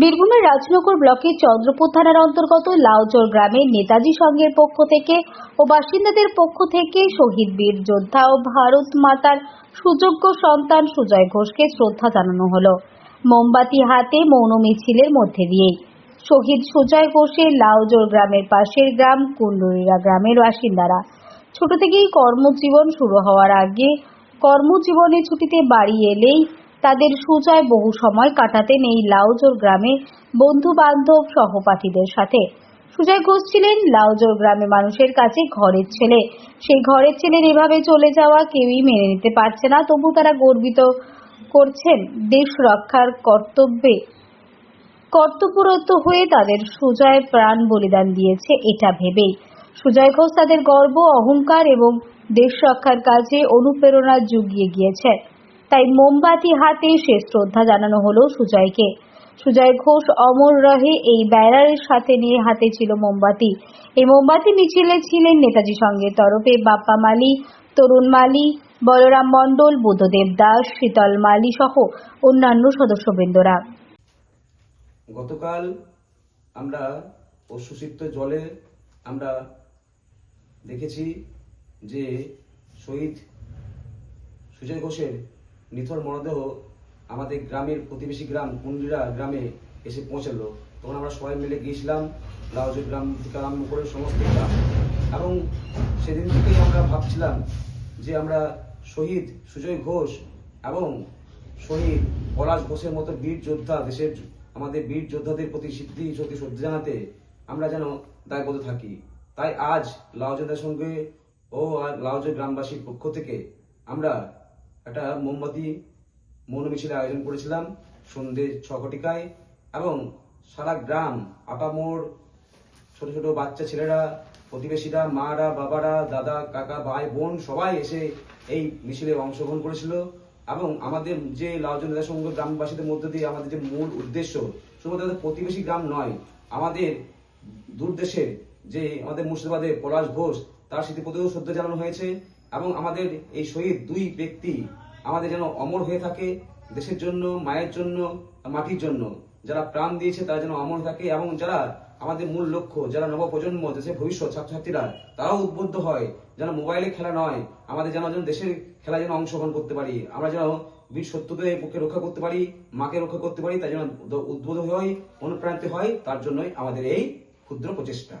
বীরভূমের রাজনগর ব্লকের চন্দ্রপুর থানার অন্তর্গত লাউচর গ্রামের নেতাজি সংঘের পক্ষ থেকে ও বাসিন্দাদের পক্ষ থেকে শহীদ বীর যোদ্ধা ও ভারত মাতার সুযোগ্য সন্তান সুজয় ঘোষকে শ্রদ্ধা জানানো হলো। মোমবাতি হাতে মৌন মিছিলের মধ্যে দিয়েই শহীদ সুজয় ঘোষের লাউজোর গ্রামের পাশের গ্রাম কুন্ডুরিরা গ্রামের বাসিন্দারা। ছোট থেকেই কর্মজীবন শুরু হওয়ার আগে কর্মজীবনে ছুটিতে বাড়ি এলেই তাদের সুজয় বহু সময় কাটাতেন এই লাউজোর গ্রামে বন্ধু বান্ধব সহপাঠীদের সাথে। সুজয় ঘোষ ছিলেন লাউজোর গ্রামে মানুষের কাছে ঘরের ছেলে। সেই ঘরের ছেলের এভাবে চলে যাওয়া কেউই মেনে নিতে পারছে না, তবু তারা গর্বিত করছেন দেশ রক্ষার কর্তব্যে। কর্তব্যরত হয়ে তাদের সুজয় প্রাণ বলিদান দিয়েছে, এটা ভেবেই। সুজয় ঘোষ তাদের গর্ব, অহংকার এবং দেশ রক্ষার কাজে অনুপ্রেরণা জুগিয়ে গিয়েছে তাই মোমবাতি হাতে শেষ শ্রদ্ধা জানানো হলো সুজয়কে। সুজয় ঘোষ, অমর রহে এই ব্যানারের সাথে নিয়ে হাতে ছিল মোমবাতি। এই মোমবাতি মিছিলে ছিলেন নেতাজি সংঘের তরফে বাপ্পা মালি, তরুণ মালি, বলরাম মণ্ডল, বুদ্ধদেব দাস, শীতল মালি সহ অন্যান্য সদস্যবৃন্দরা। গতকাল আমরা অশ্বসিক্ত জলে আমরা দেখেছি যে শহীদ সুজয় ঘোষের নিথর মরদেহ আমাদের গ্রামের প্রতিবেশী গ্রাম, কুন্ডিরা গ্রামে এসে পৌঁছালো। তখন আমরা সবাই মিলে গিয়েছিলাম, লাউজের গ্রাম থেকে আরম্ভ করে সমস্ত গ্রাম। এবং সেদিন থেকেই আমরা ভাবছিলাম যে আমরা শহীদ সুজয় ঘোষ এবং শহীদ পলাশ ঘোষের মতো বীর যোদ্ধা, দেশের আমাদের বীর যোদ্ধাদের প্রতি স্বীকৃতি সত্যি শ্রদ্ধা জানাতে আমরা যেন দায়বদ্ধ থাকি। তাই আজ লাউজের সঙ্গে ও আর লাউজের গ্রামবাসীর পক্ষ থেকে আমরা একটা মোমবাতি মৌন মিছিলের আয়োজন করেছিলাম সন্ধ্যে ছ এবং সারা গ্রাম আপামোড় ছোট ছোট বাচ্চা ছেলেরা, প্রতিবেশীরা, মারা, বাবারা, দাদা, কাকা, ভাই, বোন সবাই এসে এই মিছিলে অংশগ্রহণ করেছিল এবং আমাদের যে লাউজন সংঘ গ্রামবাসীদের মধ্যে দিয়ে আমাদের যে মূল উদ্দেশ্য শুধুমাত্র প্রতিবেশী গ্রাম নয়, আমাদের দূর দেশের যে আমাদের মুর্শিদাবাদের পলাশ ঘোষ, তার স্মৃতি প্রতিও শ্রদ্ধা জানানো হয়েছে। এবং আমাদের এই শহীদ দুই ব্যক্তি আমাদের যেন অমর হয়ে থাকে দেশের জন্য, মায়ের জন্য, মাটির জন্য। যারা প্রাণ দিয়েছে তারা যেন অমর থাকে এবং যারা আমাদের মূল লক্ষ্য, যারা নবপ্রজন্ম, দেশের ভবিষ্যৎ, ছাত্রছাত্রীরা, তারাও উদ্বুদ্ধ হয়, যেন মোবাইলে খেলা নয়, আমাদের যেন যেন দেশের খেলা যেন অংশগ্রহণ করতে পারি। আমরা যেন বীর সত্যদের পক্ষে রক্ষা করতে পারি, মাকে রক্ষা করতে পারি, তাই যেন উদ্বুদ্ধ হয় অনুপ্রাণিত হয় তার জন্যই আমাদের এই ক্ষুদ্র প্রচেষ্টা।